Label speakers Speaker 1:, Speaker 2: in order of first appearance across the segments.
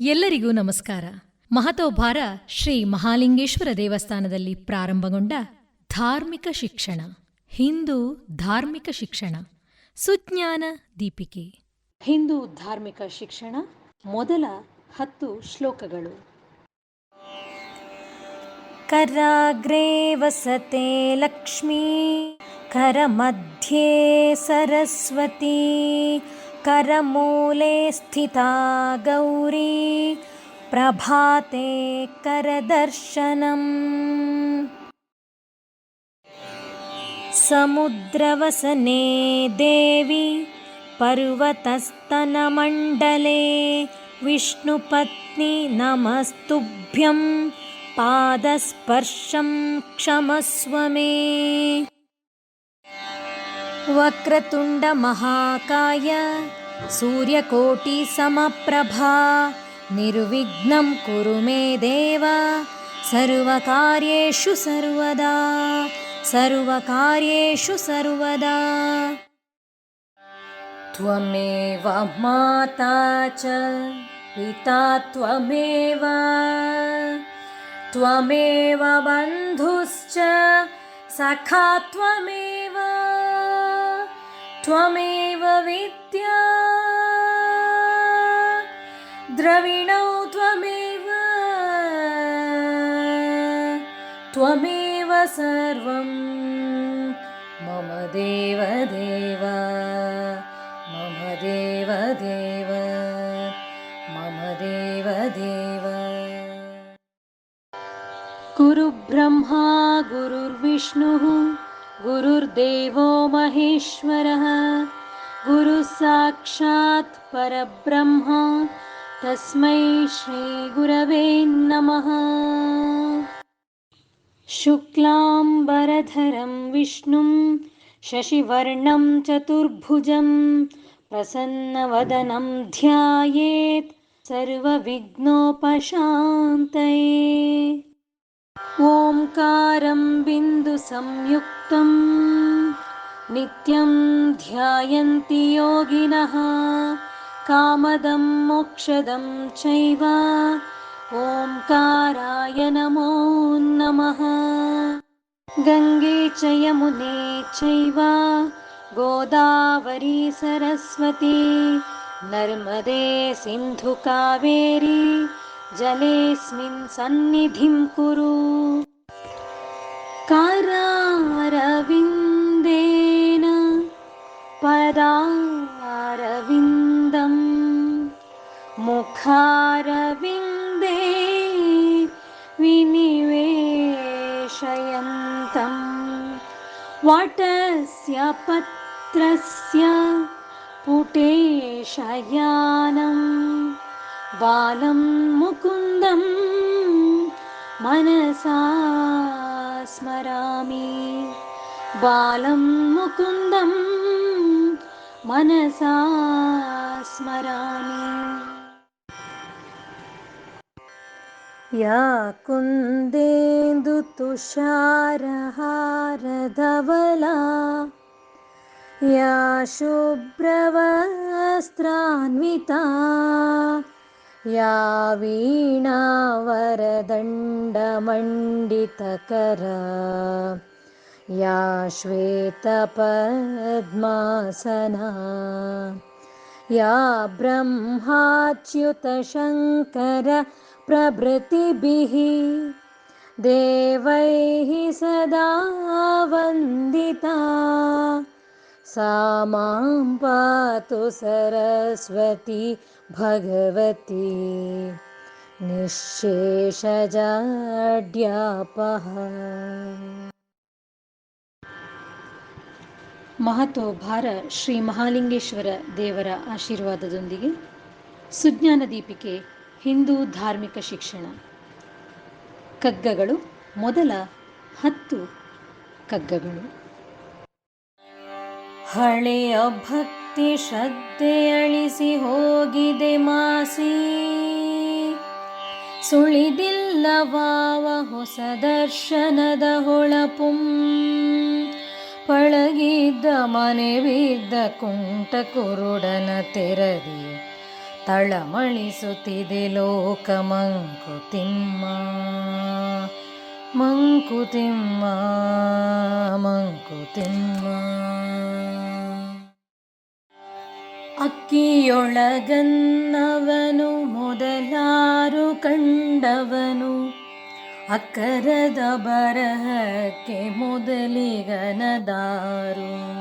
Speaker 1: ಎಲ್ಲರಿಗೂ ನಮಸ್ಕಾರ. ಮಹತೋಭಾರ ಶ್ರೀ ಮಹಾಲಿಂಗೇಶ್ವರ ದೇವಸ್ಥಾನದಲ್ಲಿ ಪ್ರಾರಂಭಗೊಂಡ ಧಾರ್ಮಿಕ ಶಿಕ್ಷಣ ಹಿಂದೂ ಧಾರ್ಮಿಕ ಶಿಕ್ಷಣ ಸುಜ್ಞಾನ ದೀಪಿಕೆ. ಹಿಂದೂ ಧಾರ್ಮಿಕ ಶಿಕ್ಷಣ ಮೊದಲ ಹತ್ತು ಶ್ಲೋಕಗಳು. ಕರಾಗ್ರೇ ವಸತೆ ಲಕ್ಷ್ಮೀ ಕರಮಧ್ಯೆ ಸರಸ್ವತಿ करमूले स्थिता गौरी प्रभाते करदर्शनम्। समुद्रवसने देवी पर्वतस्तनमण्डले विष्णुपत्नि नमस्तुभ्यं पादस्पर्शं क्षमस्व मे वक्रतुण्डमहाकाय सूर्यकोटिसमप्रभा निर्विघ्नं कुरु मे देव। सर्वकार्येषु सर्वदा सर्वकार्येषु सर्वदा। त्वमेव माता च पिता त्वमेव। त्वमेव बन्धुश्च सखा त्वमेव त्वमेव विद्या। द्रविणौ त्वमेव। त्वमेव सर्वं। मम देव देव मम देव देव मम देव देव गुरुब्रह्मा गुरुर्विष्णुः गुरुर्देवो महेश्वरः। गुरुः साक्षात् परब्रह्म। तस्मै श्रीगुरवे नमः। शुक्लाम्बरधरं विष्णुं शशिवर्णं चतुर्भुजं प्रसन्नवदनं ध्यायेत्। सर्वविघ्नोपशान्तये ओङ्कारं बिन्दुसंयुक्तं नित्यं ध्यायन्ति योगिनः कामदं मोक्षदं चैव। ओङ्काराय नमो नमः। गङ्गे च यमुने चैव। गोदावरी सरस्वती नर्मदे सिन्धुकावेरी जलेऽस्मिन् सन्निधिं कुरु। करारविन्देन पदारविन्दं। मुखारविन्दे विनिवेशयन्तं। वटस्य पत्रस्य पुटेशयानं बालं मुकुन्दं मनसा स्मरामि। बालं मुकुन्दं मनसा स्मरामि। या कुन्देन्दुतुषारहारधवला या शुभ्रवस्त्रान्विता या वीणावरदण्डमण्डितकरा या श्वेतपद्मासना। या ब्रह्माच्युतशङ्कर प्रभृतिभिः। देवैः सदा वन्दिता सा मां पातु सरस्वती भगवती निःशेषजाड्यापः ಮಹತೋಭಾರ ಶ್ರೀ ಮಹಾಲಿಂಗೇಶ್ವರ ದೇವರ ಆಶೀರ್ವಾದದೊಂದಿಗೆ ಸುಜ್ಞಾನ ದೀಪಿಕೆ ಹಿಂದೂ ಧಾರ್ಮಿಕ ಶಿಕ್ಷಣ ಕಗ್ಗಗಳು ಮೊದಲ ಹತ್ತು ಕಗ್ಗಗಳು ಹಳೆಯ ಭಕ್ತಿ ಶ್ರದ್ಧೆ ಅಳಿಸಿ ಹೋಗಿದೆ ಮಾಸಿ. ಸುಳಿದಿಲ್ಲವಾವ ಹೊಸ ದರ್ಶನದ ಹೊಳಪುಂ. ಪಳಗಿದ್ದ ಮನೆ ಬಿದ್ದ ಕುಂಟ ಕುರುಡನ ತೆರದಿ ತಳಮಳಿಸುತ್ತಿದೆ ಲೋಕ ಮಂಕುತಿಮ್ಮ ಮಂಕುತಿಮ್ಮ ಮಂಕುತಿಮ್ಮ ಅಕ್ಕಿಯೊಳಗನ್ನವನು ಮೊದಲಾರು ಕಂಡವನು. ಅಕ್ಕರದ ಬರಹಕ್ಕೆ ಮೊದಲಿಗನದಾರು.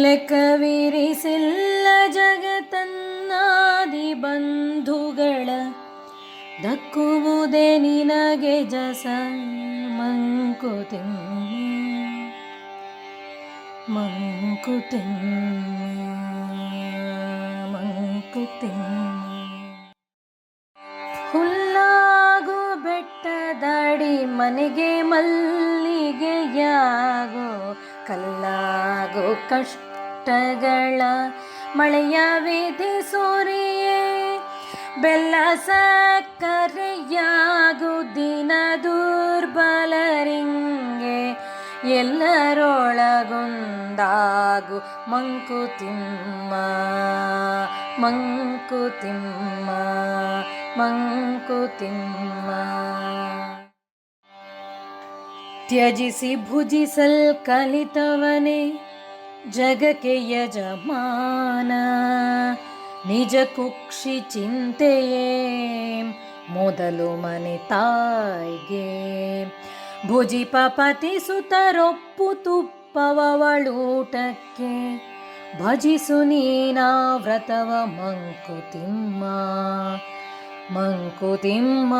Speaker 1: ಲೆಕ್ಕವಿರಿಸಿಲ್ಲ ಜಗತನ್ನಾದಿ ಬಂಧುಗಳ ದಕ್ಕುವುದೇ ನಿನಗೆ ಜಸ ಮಂಕುತಿಮ್ಮ. ಮಂಕುತಿಮ್ಮ. ಮನೆಗೆ ಮಲ್ಲಿಗೆಯಾಗೋ, ಕಲ್ಲಾಗೋ ಕಷ್ಟಗಳ ಮಳೆಯ ವೇದಿ ಸೋರಿಯೇ. ಬೆಲ್ಲ ಸಕ್ಕರೆಯಾಗೋ ದಿನ ದುರ್ಬಲರಿಂಗೆ ಎಲ್ಲರೊಳಗೊಂದಾಗು ಮಂಕುತಿಮ್ಮ ಮಂಕುತಿಮ್ಮ ಮಂಕುತಿಮ್ಮ ತ್ಯಜಿಸಿ ಭುಜಿಸಲ್ ಕಲಿತವನೇ ಜಗಕ್ಕೆ ಯಜಮಾನ. ನಿಜ ಕುಕ್ಷಿ ಚಿಂತೆಯೇ ಮೊದಲು ಮನೆ ತಾಯಿಗೆ. ಭುಜಿಪ ಪತಿ ಸುತರೊಪ್ಪು ತುಪ್ಪವಳೂಟಕ್ಕೆ ಭಜಿಸು ನೀನಾ ವ್ರತವ ಮಂಕುತಿಮ್ಮ ಮಂಕುತಿಮ್ಮ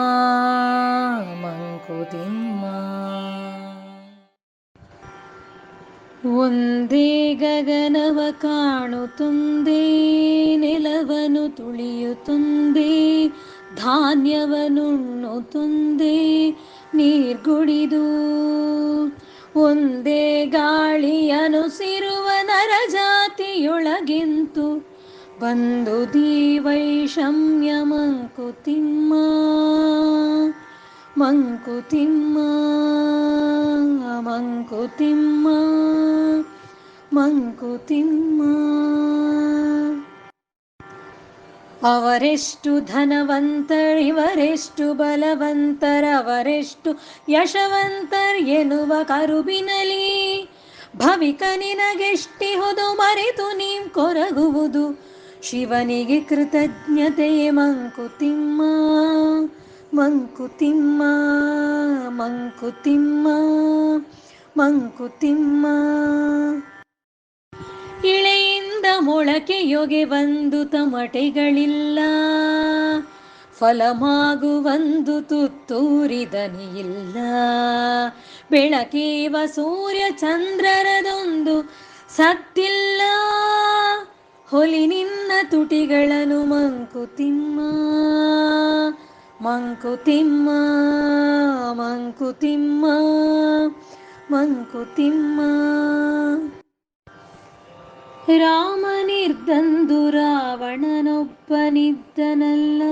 Speaker 1: ಮಂಕುತಿಮ್ಮ. ಒಂದೇ ಗಗನವ ಕಾಣುತ್ತುಂದೇ ನೆಲವನು ಧಾನ್ಯವನುಣ್ಣು ಧಾನ್ಯವನುಣ್ಣುತ್ತುಂದೇ ನೀರ್ಗುಡಿದು. ಒಂದೇ ಗಾಳಿಯನುಸಿರುವ ನರ ನರಜಾತಿಯೊಳಗಿಂತು ಬಂದು ದೀವೈಷಮ್ಯ ಮಂಕುತಿಮ್ಮ ಮಂಕುತಿಮ್ಮ ಮಂಕುತಿಮ್ಮ ಮಂಕುತಿಮ್ಮ ಅವರೆಷ್ಟು ಧನವಂತರಿವರೆಷ್ಟು ಬಲವಂತರವರೆಷ್ಟು ಯಶವಂತರ್ ಎನ್ನುವ ಕರುಬಿನಲಿ, ಭವಿಕ ನಿನಗೆಷ್ಟಿಹುದು ಮರೆತು ನೀಂ ಕೊರಗುವುದು. ಶಿವನಿಗೆ ಕೃತಜ್ಞತೆ ಮಂಕುತಿಮ್ಮ ಮಂಕುತಿಮ್ಮ ಮಂಕುತಿಮ್ಮ ಮಂಕುತಿಮ್ಮ ಇಳೆಯಿಂದ ಮೊಳಕೆಯೊಗೆ ಒಂದು ತಮಟೆಗಳಿಲ್ಲ ಫಲಮಾಗುವಂದು ತುತ್ತೂರಿದನಿಯಿಲ್ಲ. ಬೆಳಕೇವ ಸೂರ್ಯ ಚಂದ್ರರದೊಂದು ಸತ್ತಿಲ್ಲ ಹೊಲಿ ನಿನ್ನ ತುಟಿಗಳನ್ನು ಮಂಕುತಿಮ್ಮ ಮಂಕುತಿಮ್ಮ ಮಂಕುತಿಮ್ಮ ಮಂಕುತಿಮ್ಮ ರಾಮನಿರ್ದಂದು ರಾವಣನೊಬ್ಬನಿದ್ದನಲ್ಲ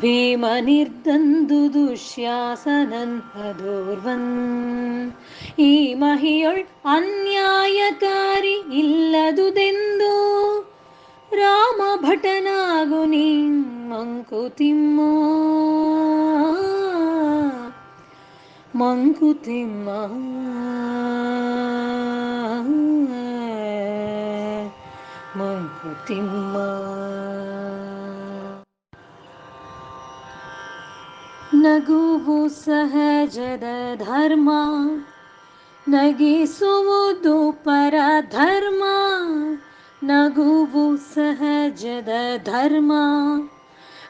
Speaker 1: ಭೀಮನಿರ್ದಂದು ದುಶ್ಯಾಸನನ್ಹದೋರ್ವನ್ ಈ ಮಹಿಯೊಳ್ ಅನ್ಯಾಯಕಾರಿ ुतिम्मो మంకుతిమ్మ మంకుతిమ్మ నగువు సహజద ధర్మ नगी सुदुपर धर्म नगु सहजद धर्म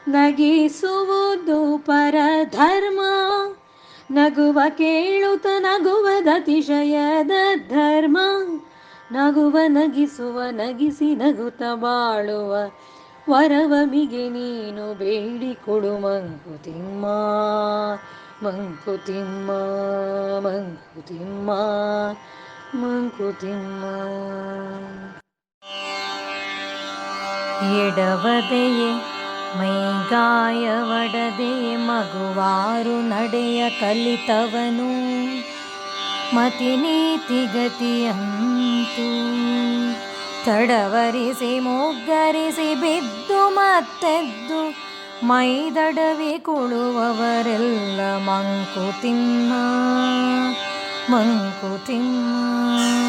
Speaker 1: ನಗಿಸುವುದು ಪರಧರ್ಮ. ನಗುವ ಕೇಳುತ್ತ ನಗುವ ಅತಿಶಯದ ಧರ್ಮ. ನಗುವ, ನಗಿಸುವ, ನಗಿಸಿ ನಗುತ ಬಾಳುವ. ವರವಮಿಗೆ ನೀನು ಬೇಡಿಕೊಡು ಮಂಕುತಿಮ್ಮ ಮಂಕುತಿಮ್ಮ ಮಂಕುತಿಮ್ಮ ಮಂಕುತಿಮ್ಮ ಎಡವದೆಯೇ ಮೈಗಾಯವಡದೆ ಮಗುವಾರು ನಡೆಯ ಕಲಿತವನು. ಮತಿ ನೀತಿ ಗತಿಯಂತೂ ತಡವರಿಸಿ ಮುಗ್ಗರಿಸಿ ಬಿದ್ದು ಮತ್ತೆದ್ದು ಮೈದಡವಿ ಕುಳುವವರೆಲ್ಲ ಮಂಕುತಿಮ್ಮ ಮಂಕುತಿಮ್ಮ